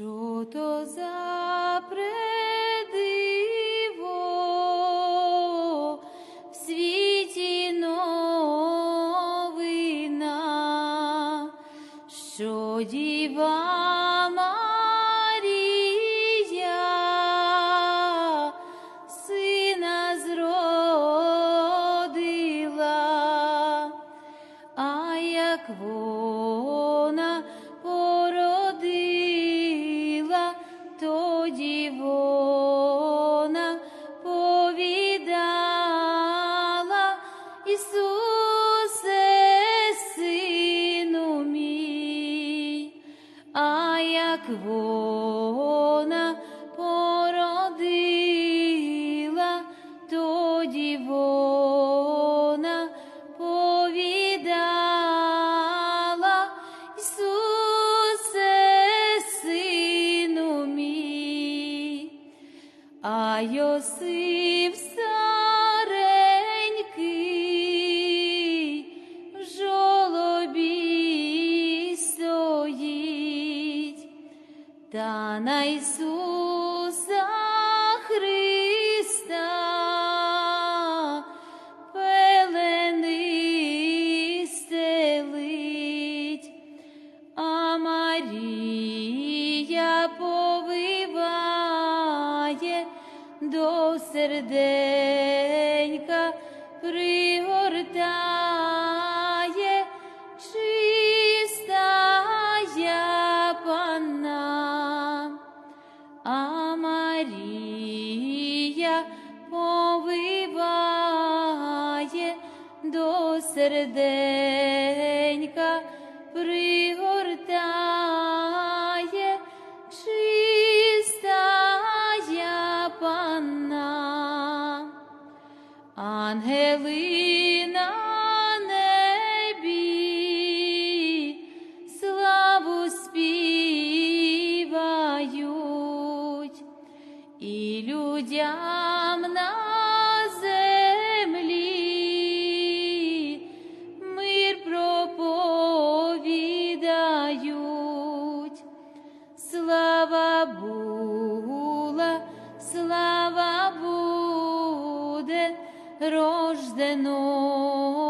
Що то за предиво та на Ісуса Христа пелени стелить, а Марія повиває до серденька серденька пригортає слава буде рожденому,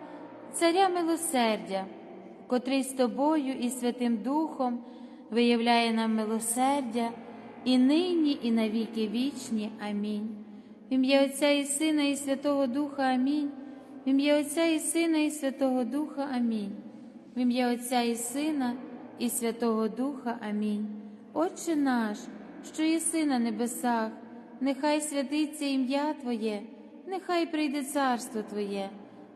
Царя милосердя, котрий з Тобою і Святим Духом виявляє нам милосердя і нині, і навіки вічні. Амінь. В ім'я Отця і Сина, і Святого Духа Амінь. В ім'я Отця і Сина, і Святого Духа Амінь. В ім'я Отця і Сина, і Святого Духа Амінь. Отче наш, що єси на небесах, нехай святиться ім'я Твоє, нехай прийде царство Твоє,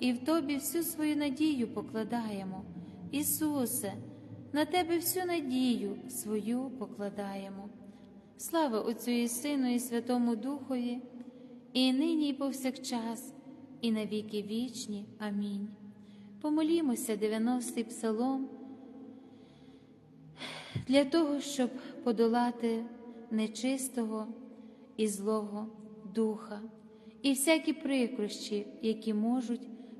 і в Тобі всю свою надію покладаємо. Ісусе, на Тебе всю надію свою покладаємо. Слава Отцю і Сину, і Святому Духові, і нині, і повсякчас, і на віки вічні. Амінь. Помолімося 90-й псалом для того, щоб подолати нечистого і злого духа і всякі прикрощі, які можуть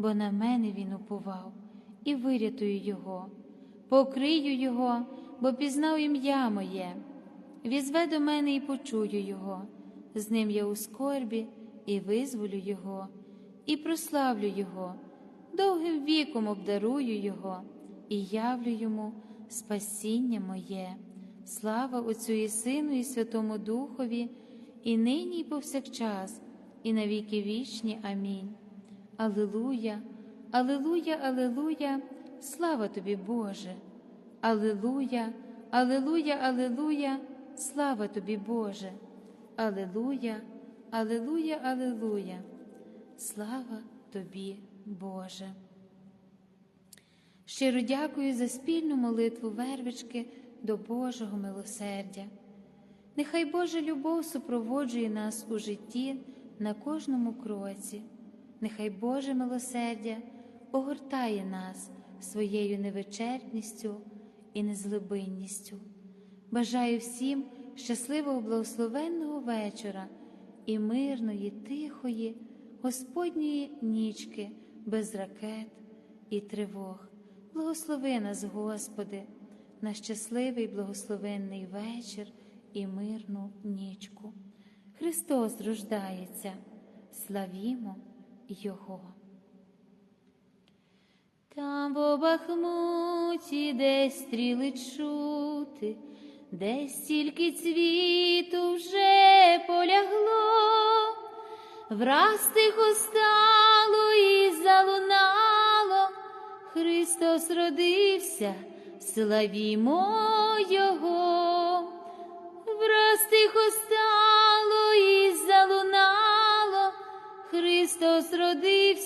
бо на мене він уповав, і вирятую його, покрию його бо пізнав ім'я моє. Візве до мене і почую його, з ним я у скорбі і визволю Його, і прославлю Його, довгим віком обдарую Його і явлю йому спасіння моє. Слава Отцю і Сину, і Святому Духові, і нині, і повсякчас, і на віки вічні. Амінь. Алилуя, Алилуя, Алилуя, слава тобі, Боже. Алилуя, Алилуя, Алилуя, слава тобі, Боже. Алилуя, Алилуя, Алилуя, слава тобі, Боже. Щиро дякую за спільну молитву вервички до Божого милосердя. Нехай Божа любов супроводжує нас у житті на кожному кроці, нехай Боже милосердя огортає нас своєю невичерпністю і незлобинністю. Бажаю всім щасливого благословенного вечора і мирної, тихої, Господньої нічки без ракет і тривог. Благослови нас, Господи, на щасливий благословенний вечір і мирну нічку. Христос рождається, славімо Його. Там в Бахмуті, де стріли чути, де стільки цвіту вже полягло, враз тихо стало і залунало, Христос родився, славімо Його, враз тихо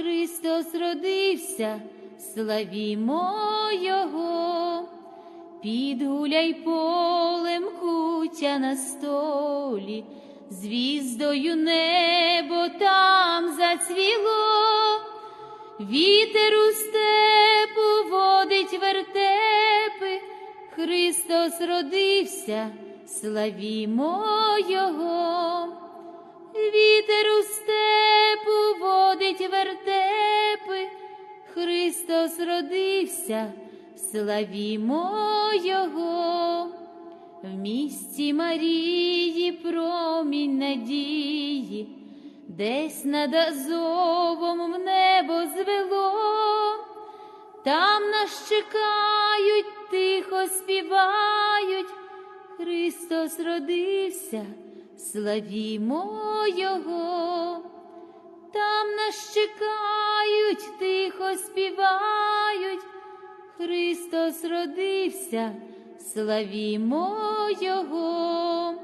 Христос родився, славімо Його, підгуляй полем кутя на столі, звіздою небо там зацвіло, вітер у степу водить вертепи, Христос родився, славімо Його, вітер у степу водить вертепи, Христос родився, славімо Його, в місті Марії промінь надії, десь над Азовом в небо звело, там нас чекають, тихо співають, Христос родився, славімо Його, там нас чекають, тихо співають, Христос родився, славімо Його.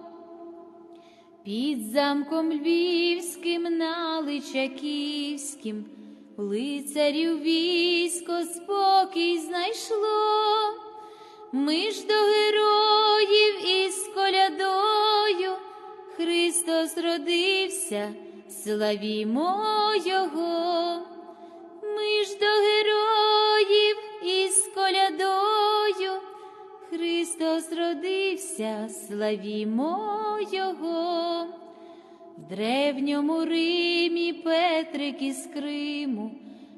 Під замком львівським на Личаківським лицарів військо спокій знайшло, ми ж до героїв із колядою Христос родився, славімо Його, ми ж до героїв із колядою. Христос родився, славімо Його, в древньому Римі Петрик із Криму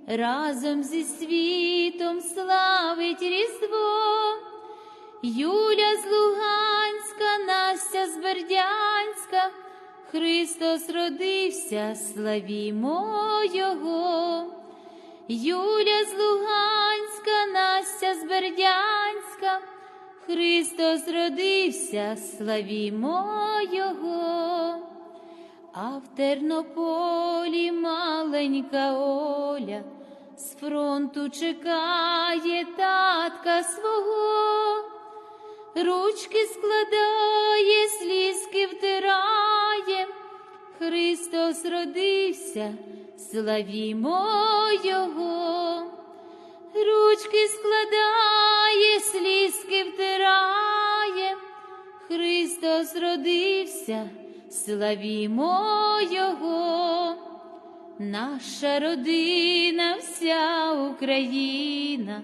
разом зі світом славить Різдво, Юля з Луганська, Настя з Бердянська, Христос родився, славімо Його, Юля з Луганська, Настя з Бердянська. Христос родився, славімо Його, а в Тернополі маленька Оля. З фронту чекає татка свого, ручки складає, слізки втирає, Христос родився, славімо Його. Ручки складає, слізки втирає, Христос родився, славімо Його, наша родина, вся Україна,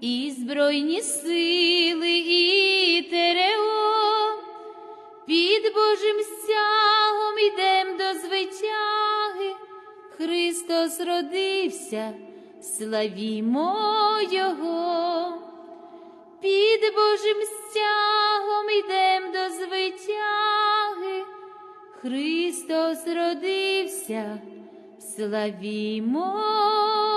і Збройні сили, і ТРО, під Божим стягом ідем до звитяги, Христос родився, славімо Його. Під Божим стягом ідем до звитяги, Христос родився, славімо.